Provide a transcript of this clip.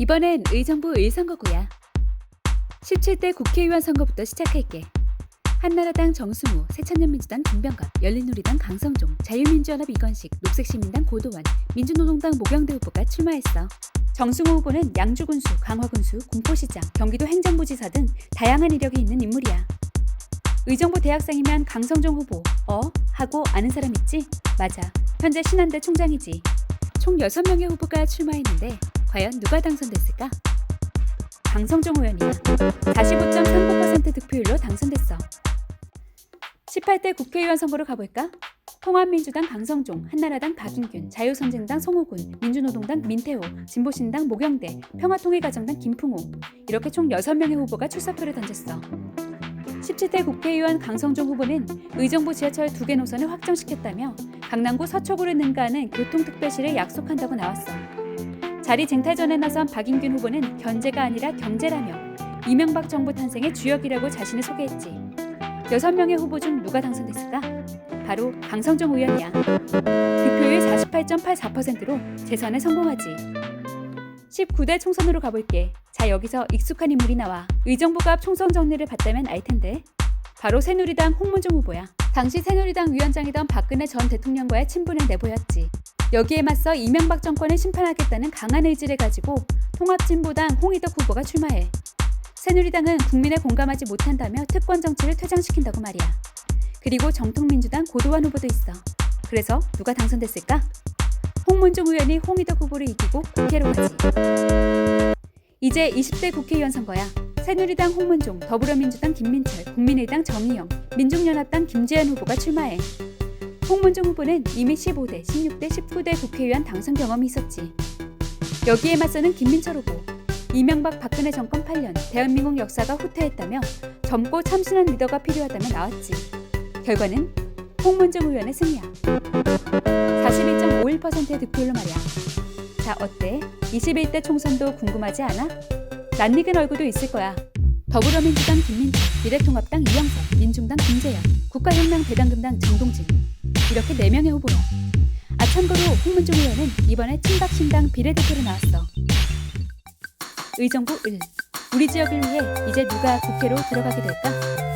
이번엔 의정부 의선거구야. 17대 국회의원 선거부터 시작할게. 한나라당 정수무, 새천년민주당 김병갑, 열린우리당 강성종, 자유민주연합 이건식, 녹색시민당 고도원, 민주노동당 모경대 후보가 출마했어. 정수무 후보는 양주군수, 강화군수, 공포시장, 경기도 행정부지사 등 다양한 이력이 있는 인물이야. 의정부 대학생이면 강성종 후보, 어? 하고 아는 사람 있지? 맞아. 현재 신한대 총장이지. 총 6명의 후보가 출마했는데 과연 누가 당선됐을까? 강성종 의원이야. 45.39% 득표율로 당선됐어. 18대 국회의원 선거로 가볼까? 통합민주당 강성종, 한나라당 박인균, 자유선진당 송호군, 민주노동당 민태호, 진보신당 모경대, 평화통일가정당 김풍호 이렇게 총 6명의 후보가 출사표를 던졌어. 17대 국회의원 강성종 후보는 의정부 지하철 두 개 노선을 확정시켰다며 강남구 서초구를 능가하는 교통특별시를 약속한다고 나왔어. 자리 쟁탈전에 나선 박인균 후보는 견제가 아니라 경제라며 이명박 정부 탄생의 주역이라고 자신을 소개했지. 여섯 명의 후보 중 누가 당선됐을까? 바로 강성종 의원이야. 득표율 48.84%로 재선에 성공하지. 19대 총선으로 가볼게. 자 여기서 익숙한 인물이 나와. 의정부가 앞 총선 정리를 봤다면 알 텐데. 바로 새누리당 홍문종 후보야. 당시 새누리당 위원장이던 박근혜 전 대통령과의 친분을 내보였지. 여기에 맞서 이명박 정권을 심판하겠다는 강한 의지를 가지고 통합진보당 홍희덕 후보가 출마해. 새누리당은 국민에 공감하지 못한다며 특권 정치를 퇴장시킨다고 말이야. 그리고 정통민주당 고도환 후보도 있어. 그래서 누가 당선됐을까? 홍문종 의원이 홍희덕 후보를 이기고 국회로 가지. 이제 20대 국회의원 선거야. 새누리당 홍문종, 더불어민주당 김민철, 국민의당 정의영, 민중연합당 김재현 후보가 출마해. 홍문종 후보는 이미 15대, 16대, 19대 국회의원 당선 경험이 있었지. 여기에 맞서는 김민철 후보. 이명박 박근혜 정권 8년 대한민국 역사가 후퇴했다며 젊고 참신한 리더가 필요하다며 나왔지. 결과는 홍문종 의원의 승리야. 41.51%의 득표율로 말이야. 자 어때? 21대 총선도 궁금하지 않아? 낯익은 얼굴도 있을 거야. 더불어민주당 김민철, 미래통합당 이영선, 민중당 김재현, 국가혁명 대당금당 정동진 이렇게 4명의 후보야. 아 참고로 홍문종 의원은 이번에 친박신당 비례대표로 나왔어. 의정부 을 우리 지역을 위해 이제 누가 국회로 들어가게 될까?